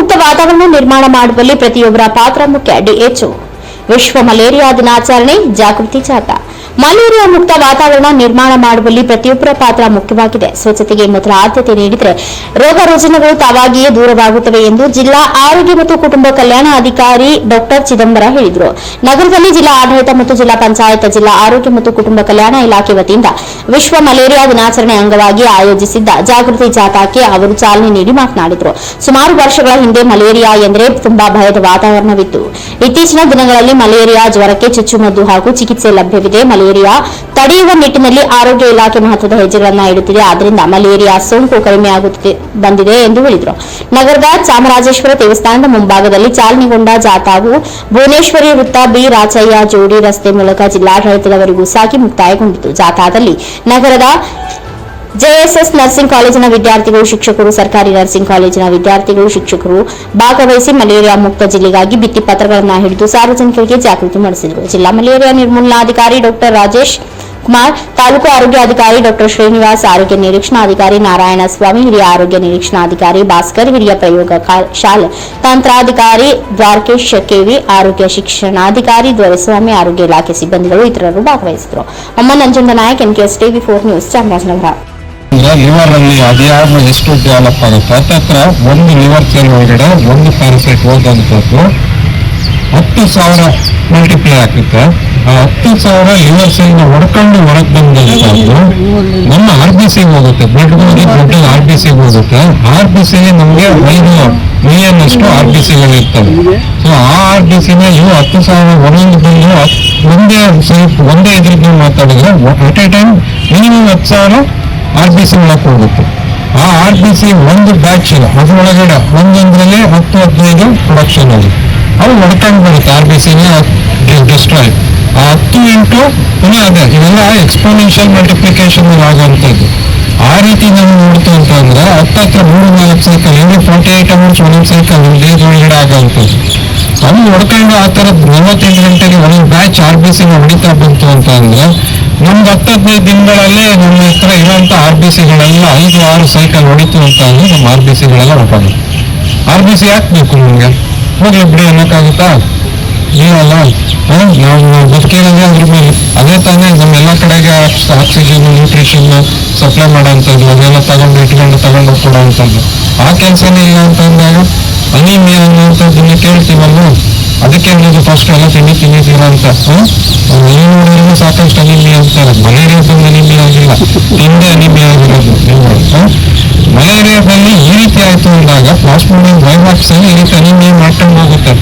ಮುಕ್ತ ವಾತಾವರಣ ನಿರ್ಮಾಣ ಮಾಡುವಲ್ಲಿ ಪ್ರತಿಯೊಬ್ಬರ ಪಾತ್ರ ಮುಖ್ಯ. ಡಿಎಚ್ಒ ವಿಶ್ವ ಮಲೇರಿಯಾ ದಿನಾಚರಣೆ ಜಾಗೃತಿ ಜಾಥಾ. ಮಲೇರಿಯಾ ಮುಕ್ತ ವಾತಾವರಣ ನಿರ್ಮಾಣ ಮಾಡುವಲ್ಲಿ ಪ್ರತಿಯೊಬ್ಬರ ಪಾತ್ರ ಮುಖ್ಯವಾಗಿದೆ. ಸ್ವಚ್ಛತೆಗೆ ಮೊದಲ ಆದ್ಯತೆ ನೀಡಿದರೆ ರೋಗ ರುಜಿನಗಳು ತಾವಾಗಿಯೇ ದೂರವಾಗುತ್ತವೆ ಎಂದು ಜಿಲ್ಲಾ ಆರೋಗ್ಯ ಮತ್ತು ಕುಟುಂಬ ಕಲ್ಯಾಣ ಅಧಿಕಾರಿ ಡಾಕ್ಟರ್ ಚಿದಂಬರ ಹೇಳಿದರು. ನಗರದಲ್ಲಿ ಜಿಲ್ಲಾ ಆಡಳಿತ ಮತ್ತು ಜಿಲ್ಲಾ ಪಂಚಾಯತ್, ಜಿಲ್ಲಾ ಆರೋಗ್ಯ ಮತ್ತು ಕುಟುಂಬ ಕಲ್ಯಾಣ ಇಲಾಖೆ ವತಿಯಿಂದ ವಿಶ್ವ ಮಲೇರಿಯಾ ದಿನಾಚರಣೆ ಅಂಗವಾಗಿ ಆಯೋಜಿಸಿದ್ದ ಜಾಗೃತಿ ಜಾಥಾಕ್ಕೆ ಅವರು ಚಾಲನೆ ನೀಡಿ ಮಾತನಾಡಿದರು. ಸುಮಾರು ವರ್ಷಗಳ ಹಿಂದೆ ಮಲೇರಿಯಾ ಎಂದರೆ ತುಂಬಾ ಭಯದ ವಾತಾವರಣವಿತ್ತು. ಇತ್ತೀಚಿನ ದಿನಗಳಲ್ಲಿ ಮಲೇರಿಯಾ ಜ್ವರಕ್ಕೆ ಚುಚ್ಚುಮದ್ದು ಹಾಗೂ ಚಿಕಿತ್ಸೆ ಲಭ್ಯವಿದೆ. ಮಲೇರಿಯಾ ತಡೆಯುವ ನಿಟ್ಟಿನಲ್ಲಿ ಆರೋಗ್ಯ ಇಲಾಖೆ ಮಹತ್ವದ ಹೆಜ್ಜೆಗಳನ್ನು ಇಡುತ್ತಿದೆ. ಆದ್ದರಿಂದ ಮಲೇರಿಯಾ ಸೋಂಕು ಕಡಿಮೆಯಾಗುತ್ತಿದೆ ಬಂದಿದೆ ಎಂದು ಹೇಳಿದರು. ನಗರದ ಚಾಮರಾಜೇಶ್ವರ ದೇವಸ್ಥಾನದ ಮುಂಭಾಗದಲ್ಲಿ ಚಾಲನೆಗೊಂಡ ಜಾಥಾವು ಭುವನೇಶ್ವರಿ ವೃತ್ತ ಬಿ ರಾಚಯ್ಯ ಜೋಡಿ ರಸ್ತೆ ಮೂಲಕ ಜಿಲ್ಲಾಡಳಿತದವರೆಗೂ ಸಾಗಿ ಮುಕ್ತಾಯಗೊಂಡಿತು. ಜಾಥಾದಲ್ಲಿ ನಗರದ ಜೆಎಸ್ಎಸ್ ನರ್ಸಿಂಗ್ ಕಾಲೇಜಿನ ವಿದ್ಯಾರ್ಥಿಗಳು, ಶಿಕ್ಷಕರು, ಸರ್ಕಾರಿ ನರ್ಸಿಂಗ್ ಕಾಲೇಜಿನ ವಿದ್ಯಾರ್ಥಿಗಳು, ಶಿಕ್ಷಕರು ಭಾಗವಹಿಸಿ ಮಲೇರಿಯಾ ಮುಕ್ತ ಜಿಲ್ಲೆಗಾಗಿ ಬಿತ್ತಿ ಪತ್ರಗಳನ್ನು ಹಿಡಿದು ಸಾರ್ವಜನಿಕರಿಗೆ ಜಾಗೃತಿ ಮೂಡಿಸಿದರು. ಜಿಲ್ಲಾ ಮಲೇರಿಯಾ ನಿರ್ಮೂಲನಾಧಿಕಾರಿ ಡಾಕ್ಟರ್ ರಾಜೇಶ್ ಕುಮಾರ್, ತಾಲೂಕು ಆರೋಗ್ಯಾಧಿಕಾರಿ ಡಾಕ್ಟರ್ ಶ್ರೀನಿವಾಸ್, ಆರೋಗ್ಯ ನಿರೀಕ್ಷಣಾಧಿಕಾರಿ ನಾರಾಯಣ ಸ್ವಾಮಿ ಹಿರಿಯ ಆರೋಗ್ಯ ನಿರೀಕ್ಷಣಾಧಿಕಾರಿ ಭಾಸ್ಕರ್, ಹಿರಿಯ ಪ್ರಯೋಗ ಶಾಲೆ ತಂತ್ರಾಧಿಕಾರಿ ದ್ವಾರಕೇಶ್ ಕೆವಿ ಆರೋಗ್ಯ ಶಿಕ್ಷಣಾಧಿಕಾರಿ ದೊರೆಸ್ವಾಮಿ ಆರೋಗ್ಯ ಇಲಾಖೆ ಸಿಬ್ಬಂದಿಗಳು ಇತರರು ಭಾಗವಹಿಸಿದರು. ಅಮ್ಮ Nanjunda Nayak NKS TV four news Chamarajanagar. Liver ಅಲ್ಲಿ ಅದ್ಯಾವ ಎಷ್ಟು ಡೆವಲಪ್ ಆಗುತ್ತೆ ಹತ್ತತ್ರ ಒಂದು ಲಿವರ್ ಸೆಲ್ ಒಳಗಡೆ ಒಂದು ಪ್ಯಾರಸೈಟ್ ಹೋದಂಥದ್ದು ಹತ್ತು ಸಾವಿರ ಮಲ್ಟಿಪ್ಲೈ ಆಗುತ್ತೆ. ಆ ಹತ್ತು ಸಾವಿರ ಲಿವರ್ ಸೆಲ್ ಹೊಡ್ಕೊಂಡು ಹೊರಗೆ ಬಂದಂಥದ್ದು ನಮ್ಮ ಆರ್ ಬಿ ಸಿ ಹೋಗುತ್ತೆ. Blood blood R B C ಹೋಗುತ್ತೆ. ಆರ್ ಬಿ ಸಿ ನಮಗೆ ಐದು ಮಿಲಿಯನ್ ಅಷ್ಟು ಆರ್ ಬಿ ಸಿಗಳು ಇರ್ತವೆ. ಸೊ ಆ ಆರ್ ಬಿ ಸಿನ ಇವು ಹತ್ತು ಸಾವಿರ ಒಂದೊಂದು ಬಂದು ಒಂದೇ ಒಂದೇ ಇದ್ರಿಗೆ ಮಾತಾಡಿದ್ರೆ ಅಟ್ ಎ ಟೈಮ್ ಮಿನಿಮಮ್ ಹತ್ತು ಸಾವಿರ ಆರ್ ಬಿ ಸಿ ಒಳಗೆ ಹೋಗುತ್ತೆ ಆ ಆರ್ ಬಿ ಸಿ ಒಂದು ಬ್ಯಾಚ್ ಅದರೊಳಗಡೆ ಒಂದೊಂದ್ರಲ್ಲಿ ಹತ್ತು, ಹದಿನೈದು ಪ್ರೊಡಕ್ಷನ್ ಅಲ್ಲಿ. ಅವು ಹೊಡ್ಕೊಂಡು ಬರುತ್ತೆ ಆರ್ ಬಿ ಸಿನ ಡಿಸ್ಟ್ರಾಯ್ ಆ ಹತ್ತು ಇಂಟು ಪುನಃ ಅದೇ, ಇವೆಲ್ಲ ಎಕ್ಸ್ಪೋನೆನ್ಷಿಯಲ್ ಮಲ್ಟಿಪ್ಲಿಕೇಶನ್ ಆಗುವಂಥದ್ದು. ಆ ರೀತಿ ನಾವು ನೋಡ್ತು ಅಂತ ಅಂದ್ರೆ ಹತ್ತತ್ರ ಮೂರು, ನಾಲ್ಕು cycle every forty eight hours ಒಂದೊಂದು ಸೈಕಲ್ ಒಂದು ಡೇಸ್ ಒಳಗಡೆ ಆಗುವಂಥದ್ದು. ಅಲ್ಲಿ ಹೊಡ್ಕೊಂಡು ಆ ಥರ ನಲವತ್ತೆಂಟು ಗಂಟೆಗೆ ಒಂದು ಬ್ಯಾಚ್ ಆರ್ ಬಿ ಸಿ ಹೊಡಿತಾ ಬಂತು ಅಂತ ಅಂದ್ರೆ ನಮ್ದು ಹತ್ತು ಹದಿನೈದು ದಿನಗಳಲ್ಲೇ ನಮ್ಮ ಹತ್ರ ಇರುವಂತ ಆರ್ ಬಿ ಸಿಗಳೆಲ್ಲ ಐದು ಆರು ಸೈಕಲ್ ಹೊಡಿತು ಅಂತ ಅಂದ್ರೆ ನಮ್ಮ ಆರ್ ಬಿ ಸಿಗಳೆಲ್ಲ ಹೊರಟಾಗುತ್ತೆ ಆರ್ ಬಿ ಸಿ ಯಾಕೆ ಬೇಕು ನಿಮ್ಗೆ? ಹೋಗ್ಲಿ ಬಿಡಿ ಅನ್ನಕ್ಕಾಗುತ್ತಾ? ಹ? ನಾವು ಬದುಕಿರೋದೇ ಅದ್ರ ಮೇಲೆ. ಅದೇ ತಾನೇ ನಮ್ಮೆಲ್ಲ ಕಡೆಗೆ ಆಕ್ಸಿಜನ್ ನ್ಯೂಟ್ರಿಷನ್ ಸಪ್ಲೈ ಮಾಡೋಂಥದ್ದು ಅದೆಲ್ಲ ತಗೊಂಡು ಇಟ್ಕೊಂಡು ತಗೊಂಡು ಕೊಡೋಂಥದ್ದು ಆ ಕೆಲಸನೇ ಇಲ್ಲ ಅಂತ ಅಂದಾಗ ಅನಿಮಿಯಾ ಅನ್ನೋಂಥದ್ದನ್ನ ಕೇಳ್ತೀವಲ್ಲ ಅದಕ್ಕೆ ನೀವು ಫಸ್ಟ್ ಎಲ್ಲ ತಿಂಡಿ ತಿನ್ನಿದ್ದೀರಾ ಅಂತ. ನೀವು ನೋಡಿದ್ರೆ ಸಾಕಷ್ಟು ಅನಿಮಿಯಾ ಅಂತಾರೆ ಮಲೇರಿಯಾ ಬಂದು ಆಗಿಲ್ಲ. ತಿಂದೆ ಅನಿಮಿಯಾ ಆಗಿರೋದು? ಮಲೇರಿಯಾದಲ್ಲಿ ಈ ರೀತಿ ಆಯ್ತು ಅಂದಾಗ ಪ್ಲಾಸ್ಮೋಡಿಯಂ ವೈವಾಕ್ಸ್ ಈ ರೀತಿ ಅನಿಮಿಯಾ ಮಾಡ್ಕೊಂಡು ಹೋಗುತ್ತೆ.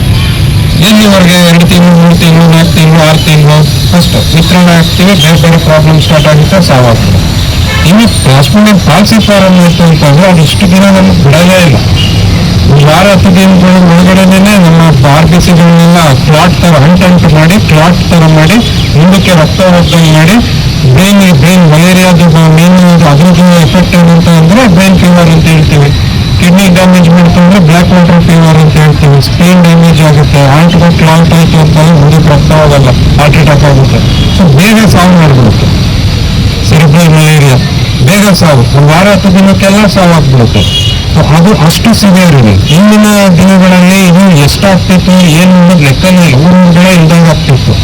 ಎಲ್ಲಿವರೆಗೆ? ಎರಡು ತಿಂಗಳು, ಮೂರು ತಿಂಗಳು, ನಾಲ್ಕು ತಿಂಗಳು, ಆರು ತಿಂಗಳು? ಫಸ್ಟ್ ವಿತರಣೆ ಆಗ್ತೀವಿ, ಬೇರೆ ಬೇರೆ ಪ್ರಾಬ್ಲಮ್ ಸ್ಟಾರ್ಟ್ ಆಗುತ್ತೆ ಸಾವಾಗ್ತದೆ ಇನ್ನು ಪ್ಲಾಸ್ಮೋಡಿಯಂ ಫಾಲ್ಸಿಫಾರಮ್ ಇತ್ತು ಅಂತಂದ್ರೆ ಅದು ಇಷ್ಟು ದಿನ ನಮ್ಗೆ ಬಿಡಲೇ ಇಲ್ಲ. ದಿನಗಳ ಒಳಗಡೆನೆ ನಮ್ಮ ಆರ್ ಬಿ ಕ್ಲಾಟ್ ತರ ಅಂಟಂಟು ಮಾಡಿ ಕ್ಲಾಟ್ ತರ ಮಾಡಿ ಮುಂದಕ್ಕೆ ರಕ್ತ ಹೋಗ್ದಂಗೆ ಮಾಡಿ ಬ್ರೈನ್ ಬ್ರೈನ್ ಮಲೇರಿಯಾದ ಮೇನ್ ಅದ್ರದ್ದು ಎಫೆಕ್ಟ್ ಏನಂತ ಅಂದರೆ ಅಂದ್ರೆ ಬ್ರೈನ್ ಫೀವರ್ ಅಂತ ಹೇಳ್ತೀವಿ. ಕಿಡ್ನಿ ಡ್ಯಾಮೇಜ್ ಮಾಡ್ತು ಬ್ಲಾಕ್ ಬ್ಲ್ಯಾಕ್ ವಾಟರ್ ಫೀವರ್ ಅಂತ ಹೇಳ್ತೀವಿ. ಸ್ಕ್ರೀನ್ ಡ್ಯಾಮೇಜ್ ಆಗುತ್ತೆ. ಆಂಟಿಗೆ ಕ್ಲಾಟ್ ಆಯ್ತು ಅಂತ ಮುಂದಕ್ಕೆ ರಕ್ತ ಹೋಗಲ್ಲ ಹಾರ್ಟ್ ಅಟ್ಯಾಕ್ ಆಗುತ್ತೆ. ಸೊ ಬೇಗ ಸಾವು ಮಾಡಿಬಿಡುತ್ತೆ. ಸೆರಿಬ್ರಲ್ ಮಲೇರಿಯಾ ಬೇಗ ಸಾವು ಒಂದು ವಾರ ಹತ್ತು ದಿನಕ್ಕೆಲ್ಲ ಸಾವಾಗ್ಬಿಡುತ್ತೆ ಸೊ ಅದು ಅಷ್ಟು ಸಿವಿಯರ್ ಇದೆ ಇಂದಿನ ದಿನಗಳಲ್ಲಿ ಇದು ಎಷ್ಟಾಗ್ತಿತ್ತು, ಏನು ಅನ್ನೋದು ಲೆಕ್ಕನೇ ಊರುಗಳೇ ಇಲ್ದಂಗೆ ಆಗ್ತಿತ್ತು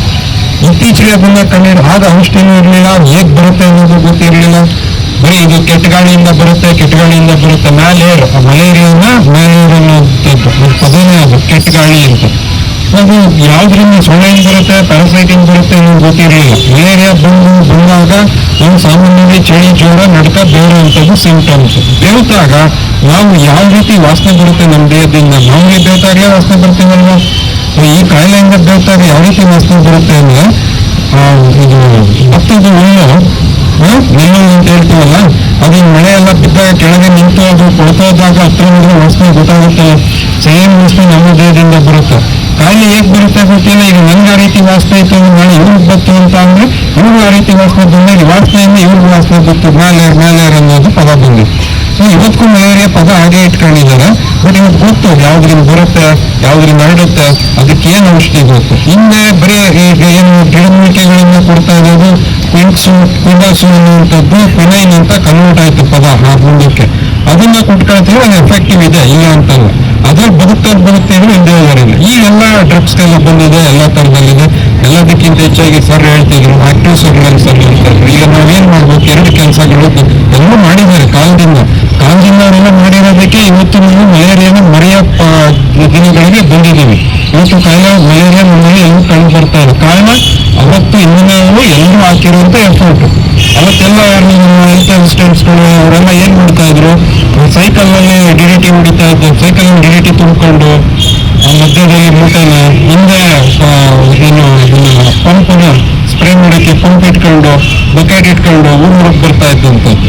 ಇತ್ತೀಚೆಗೆ ಬಂದ ಕಂಡು ಆಗ ಔಷಧಿನೂ ಇರಲಿಲ್ಲ, ಹೇಗೆ ಬರುತ್ತೆ ಅನ್ನೋದು ಗೊತ್ತಿರಲಿಲ್ಲ. ಬರೀ ಇದು ಕೆಟ್ಟ ಗಾಳಿಯಿಂದ ಬರುತ್ತೆ ಕೆಟ್ಟ ಗಾಳಿಯಿಂದ ಬರುತ್ತೆ ಮ್ಯಾಲೇರ್ ಮಲೇರಿಯಾನ ಮ್ಯಾಲೇರ್ ಅನ್ನೋದು ಪದನೇ ಅದು ಕೆಟ್ಟ ಗಾಳಿ ಅಂತ. ಅದು ಯಾವ್ದ್ರಿಂದ ಸೊಳ್ಳೆಯಿಂದ ಬರುತ್ತೆ ಪ್ಯಾರಾಸೈಟಿಂದ ಬರುತ್ತೆ ಅನ್ನೋದು ಗೊತ್ತಿರಲಿಲ್ಲ. ಮಲೇರಿಯಾ ಬಂದು ಬಂದಾಗ ನಾವು ಸಾಮಾನ್ಯವಾಗಿ ಚಳಿ, ಜ್ವರ, ನಡ್ಕ ಬೇರುವಂಥದ್ದು ಸಿಂಟಮ್ಸ್ ಬೇವ್ತಾಗ ನಾವು ಯಾವ ರೀತಿ ವಾಸನೆ ಬರುತ್ತೆ ನಮ್ಮ ದೇಹದಿಂದ ಮಾಮೂಲಿ ಬೇವ್ತಾಗಲೇ ವಾಸನೆ ಬರ್ತೀವಲ್ವ? ಈ ಕಾಯಿಲೆಯಿಂದ ಬೇವ್ತಾಗ ಯಾವ ರೀತಿ ವಾಸನೆ ಬರುತ್ತೆ ಅಂದ್ರೆ ಇದು ಹುಲ್ಲು ಆ, ನೆಲ್ಲು ಅಂತ ಹೇಳ್ತೀವಲ್ಲ ಅದು ಮಳೆ ಎಲ್ಲ ಬಿದ್ದಾಗ ಕೆಳಗೆ ನಿಂತು ಅದು ಕೊಳ್ತೋದಾಗ ಹತ್ರ ಹೋದ್ರೆ ವಾಸನೆ ಗೊತ್ತಾಗುತ್ತೆ. ಸೇಮ್ ವಾಸನೆ ನಮ್ಮ ದೇಹದಿಂದ ಬರುತ್ತೆ. ಕಾಯಿಲೆ ಹೇಗೆ ಬರುತ್ತೆ ಗೊತ್ತಿಲ್ಲ ಈಗ ನನ್ಗೆ ಆ ರೀತಿ ವಾಸನೆ ಇತ್ತು ಅಂದ್ರೆ ನಾಳೆ ಇವ್ರಿಗೆ ಬತ್ತು ಅಂತ ಅಂದ್ರೆ ಇವ್ರಿಗೆ ಆ ರೀತಿ ವಾಸನೆ ಬಂದಾಗ ವಾಸನೆಯಿಂದ ಇವ್ರಿಗೆ ವಾಸನೆ ಗೊತ್ತು ಮ್ಯಾಲೇರ್ ಮ್ಯಾಲೇರ್ ಅನ್ನೋದು ಪದ ಬಂದಿದೆ ಸೊ ಇವತ್ತಿಗೂ ಮಲೇರಿಯಾ ಪದ ಹಾಗೆ ಇಟ್ಕೊಂಡಿದ್ದಾರೆ. ಬಟ್ ಇವತ್ತು ಗೊತ್ತು ಯಾವ್ದ್ರಿಂದ ಬರುತ್ತೆ ಯಾವ್ದ್ರಿಂದ ಹರಡುತ್ತೆ ಅದಕ್ಕೆ ಏನು ಔಷಧಿ ಗೊತ್ತು ಹಿಂದೆ ಬರೀ ಏನು ಗಿಡಮೂಲಿಕೆಗಳನ್ನ ಕೊಡ್ತಾ ಇರೋದು ಕ್ವಿಂಟ್ಸು ಕ್ವಿಂಡಾಸು ಅನ್ನುವಂಥದ್ದು ಪಿನೈನ್ ಅಂತ ಕನ್ವರ್ಟ್ ಆಯ್ತು ಪದ ಆ ಮುಂದಕ್ಕೆ. ಅದನ್ನ ಕೊಟ್ಕೊಳ್ತೀವಿ ಅದು ಎಫೆಕ್ಟಿವ್ ಇದೆ, ಇಲ್ಲ ಅಂತಲ್ಲ. ಅದು ಬದುಕ್ತಾ ಬರುತ್ತೆ ಅಂದ್ರೆ ಹಿಂದೆ ಈ ಎಲ್ಲ ಡ್ರಗ್ಸ್ ಎಲ್ಲ ಬಂದಿದೆ, ಎಲ್ಲ ತರದಲ್ಲಿದೆ. ಎಲ್ಲದಕ್ಕಿಂತ ಹೆಚ್ಚಾಗಿ ಸರ್ ಹೇಳ್ತಿದ್ರು ಆಕ್ಟಿವ್ ಸರ್ ಸರ್ ಇಲ್ಲಿ ಈಗ ನಾವೇನ್ ಮಾಡ್ಬೇಕು? ಎರಡು ಕೆಲಸಗಳು ಎಲ್ಲ ಮಾಡಿದ್ದಾರೆ ಕಾಲದಿಂದ. ಇವತ್ತು ಕಾಯಿಲೆ ಮಲೇರಿಯಾ ನಮ್ಮಲ್ಲಿ ಎಲ್ಲೂ ಕಂಡು ಬರ್ತಾ ಇದೆ. ಕಾರಣ ಅವತ್ತು ನಾವು ಎಲ್ಲರೂ ಹಾಕಿರುವಂತ ಎಫರ್ಟ್ ಅವತ್ತೆಲ್ಲ ಹೆಲ್ತ್ ಅಸಿಸ್ಟೆಂಟ್ಸ್ಗಳು ಅವರೆಲ್ಲ ಏನ್ ಮಾಡ್ತಾ ಇದ್ರು? ಸೈಕಲ್ ಅಲ್ಲಿ ಡಿ ಡಿ ಟಿ ಹೊಡಿತಾ ಇದ್ರು ಸೈಕಲ್ ಡಿ ಡಿ ಟಿ ತುಂಬಿಕೊಂಡು ಮಧ್ಯದಲ್ಲಿ ಮೂಟೆನ ಮುಂದೆ ಏನು ಪಂಪ್ ಸ್ಪ್ರೇ ಮಾಡೋಕ್ಕೆ ಪಂಪ್ ಇಟ್ಕೊಂಡು ಬಕೆಟ್ ಇಟ್ಕೊಂಡು ಊರ್ ಬರ್ತಾ ಇದ್ದಂಥದ್ದು.